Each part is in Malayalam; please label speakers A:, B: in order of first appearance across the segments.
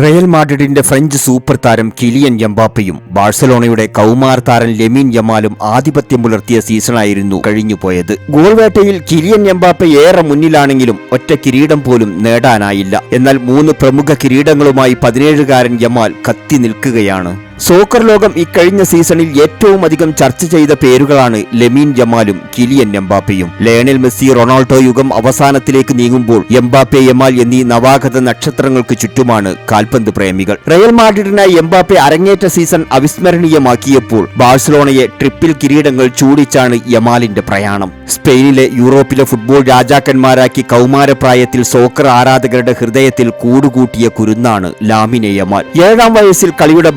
A: റയൽ മാഡ്രിഡിന്റെ ഫ്രഞ്ച് സൂപ്പർ താരം കിലിയൻ എംബാപ്പയും ബാഴ്സലോണയുടെ കൗമാർ താരം ലെമിൻ യമാലും ആധിപത്യം പുലർത്തിയ സീസണായിരുന്നു കഴിഞ്ഞുപോയത്. ഗോൾവേട്ടയിൽ കിലിയൻ എംബാപ്പ ഏറെ മുന്നിലാണെങ്കിലും ഒറ്റ കിരീടം പോലും നേടാനായില്ല. എന്നാൽ മൂന്ന് പ്രമുഖ കിരീടങ്ങളുമായി പതിനേഴുകാരൻ യമാൽ കത്തി നിൽക്കുകയാണ്. സോക്കർ ലോകം ഇക്കഴിഞ്ഞ സീസണിൽ ഏറ്റവും അധികം ചർച്ച ചെയ്ത പേരുകളാണ് ലെമീൻ ജമാലും കിലിയൻ എംബാപ്പയും. ലയണൽ മെസ്സി റൊണാൾഡോ യുഗം അവസാനത്തിലേക്ക് നീങ്ങുമ്പോൾ എംബാപ്പെ യമാൽ എന്നീ നവാഗത നക്ഷത്രങ്ങൾക്ക് ചുറ്റുമാണ് കാൽപന്ത് പ്രേമികൾ. റയൽ മാഡ്രിഡിനായി എംബാപ്പെ അരങ്ങേറ്റ സീസൺ അവിസ്മരണീയമാക്കിയപ്പോൾ ബാഴ്സലോണയെ ട്രിപ്പിൽ കിരീടങ്ങൾ ചൂടിച്ചാണ് യമാലിന്റെ പ്രയാണം. സ്പെയിനിലെ യൂറോപ്പിലെ ഫുട്ബോൾ രാജാക്കന്മാരാക്കി കൗമാരപ്രായത്തിൽ സോക്കർ ആരാധകരുടെ ഹൃദയത്തിൽ കൂടുകൂട്ടിയ കുരുന്നാണ് ലാമിനെ യമാൽ. ഏഴാം വയസ്സിൽ കളിയുടെ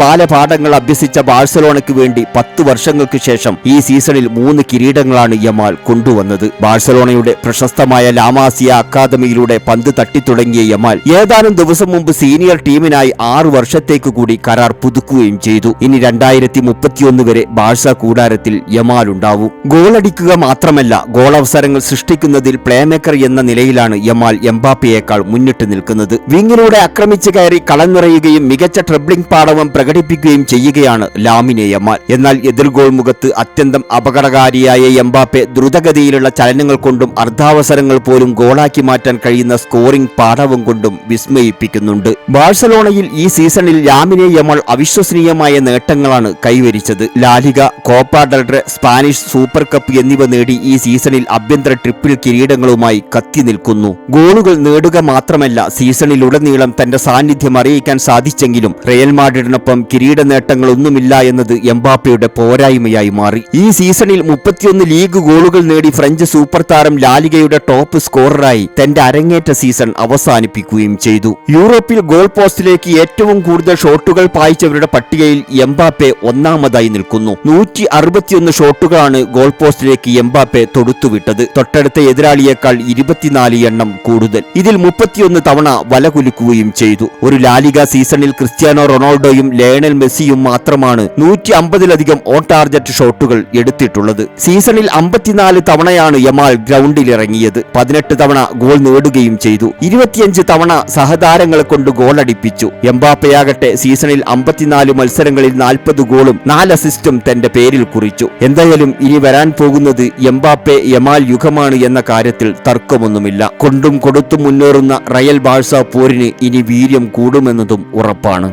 A: ബാലപാഠങ്ങൾ അഭ്യസിച്ച ബാഴ്സലോണയ്ക്ക് വേണ്ടി പത്ത് വർഷങ്ങൾക്ക് ശേഷം ഈ സീസണിൽ മൂന്ന് കിരീടങ്ങളാണ് യമാൽ കൊണ്ടുവന്നത്. ബാഴ്സലോണയുടെ പ്രശസ്തമായ ലാമാസിയ അക്കാദമിയിലൂടെ പന്ത് തട്ടിത്തുടങ്ങിയ യമാൽ ഏതാനും ദിവസം മുമ്പ് സീനിയർ ടീമിനായി ആറു വർഷത്തേക്ക് കൂടി കരാർ പുതുക്കുകയും ചെയ്തു. ഇനി രണ്ടായിരത്തി മുപ്പത്തിയൊന്ന് വരെ ബാഴ്സ കൂടാരത്തിൽ യമാൽ ഉണ്ടാവും. ഗോളടിക്കുക മാത്രമല്ല ഗോൾ അവസരങ്ങൾ സൃഷ്ടിക്കുന്നതിൽ പ്ലേമേക്കർ എന്ന നിലയിലാണ് യമാൽ എംബാപ്പയേക്കാൾ മുന്നിട്ട് നിൽക്കുന്നത്. വിങ്ങിലൂടെ ആക്രമിച്ചു കയറി കളം നിറയുകയും മികച്ച ട്രിബ്ലിംഗ് പാടവം പ്രകടിപ്പിക്കുകയും ചെയ്യുകയാണ് ലാമിനെ യമാൽ എന്നാൽ എതിർ ഗോൾ മുഖത്ത് അത്യന്തം അപകടകാരിയായ എംബാപ്പെ ദ്രുതഗതിയിലുള്ള ചലനങ്ങൾ കൊണ്ടും അർദ്ധാവസരങ്ങൾ പോലും ഗോളാക്കി മാറ്റാൻ കഴിയുന്ന സ്കോറിംഗ് പാഠവും കൊണ്ടും വിസ്മയിപ്പിക്കുന്നുണ്ട്. ബാഴ്സലോണയിൽ ഈ സീസണിൽ ലാമിനെ യമാൾ അവിശ്വസനീയമായ നേട്ടങ്ങളാണ് കൈവരിച്ചത്. La Liga Copa del Rey Spanish super cup എന്നിവ നേടി ഈ സീസണിൽ ആഭ്യന്തര ട്രിപ്പിൾ കിരീടങ്ങളുമായി കത്തി നിൽക്കുന്നു. ഗോളുകൾ നേടുക മാത്രമല്ല സീസണിലുടനീളം തന്റെ സാന്നിധ്യം അറിയിക്കാൻ സാധിച്ചെങ്കിലും റയൽ മാഡ്രിഡിനൊപ്പം കിരീട നേട്ടങ്ങളൊന്നുമില്ല എന്നത് എംബാപ്പയുടെ പോരായ്മയായി മാറി. ഈ സീസണിൽ മുപ്പത്തിയൊന്ന് ലീഗ് ഗോളുകൾ നേടി ഫ്രഞ്ച് സൂപ്പർ താരം ലാലികയുടെ ടോപ്പ് സ്കോററായി തന്റെ അരങ്ങേറ്റ സീസൺ അവസാനിപ്പിക്കുകയും ചെയ്തു. യൂറോപ്പിൽ ഗോൾ പോസ്റ്റിലേക്ക് ഏറ്റവും കൂടുതൽ ഷോട്ടുകൾ പായിച്ചവരുടെ പട്ടികയിൽ എംബാപ്പെ ഒന്നാമതായി നിൽക്കുന്നു. നൂറ്റി അറുപത്തിയൊന്ന് ഷോട്ടുകളാണ് ഗോൾ പോസ്റ്റിലേക്ക് എംബാപ്പെ തൊടുത്തുവിട്ടത്. തൊട്ടടുത്ത എതിരാളിയേക്കാൾ ഇരുപത്തിനാല് എണ്ണം കൂടുതൽ. ഇതിൽ മുപ്പത്തിയൊന്ന് തവണ വല കുലുക്കുകയും ചെയ്തു. ഒരു ലാലിക സീസണിൽ ക്രിസ്ത്യാനോ റൊണാൾഡോയും ലയണൽ മെസ്സിയും മാത്രമാണ് നൂറ്റി അമ്പതിലധികം ഓൺ ടാർജറ്റ് ഷോട്ടുകൾ എടുത്തിട്ടുള്ളത്. സീസണിൽ അമ്പത്തിനാല് തവണയാണ് യമാൽ ഗ്രൗണ്ടിൽ ഇറങ്ങിയത് പതിനെട്ട് തവണ ഗോൾ നേടുകയും ചെയ്തു. ഇരുപത്തിയഞ്ച് തവണ സഹതാരങ്ങളെ കൊണ്ട് ഗോൾ അടിപ്പിച്ചു എംബാപ്പയാകട്ടെ സീസണിൽ അമ്പത്തിനാല് മത്സരങ്ങളിൽ നാൽപ്പത് ഗോളും നാല് അസിസ്റ്റും തന്റെ പേരിൽ കുറിച്ചു. എന്തായാലും ഇനി വരാൻ പോകുന്നത് എംബാപ്പെ യമാൽ യുഗമാണ് എന്ന കാര്യത്തിൽ തർക്കമൊന്നുമില്ല. കൊണ്ടും കൊടുത്തും മുന്നേറുന്ന റയൽ ബാഴ്സ പോരിന് ഇനി വീര്യം കൂടുമെന്നതും ഉറപ്പാണ്.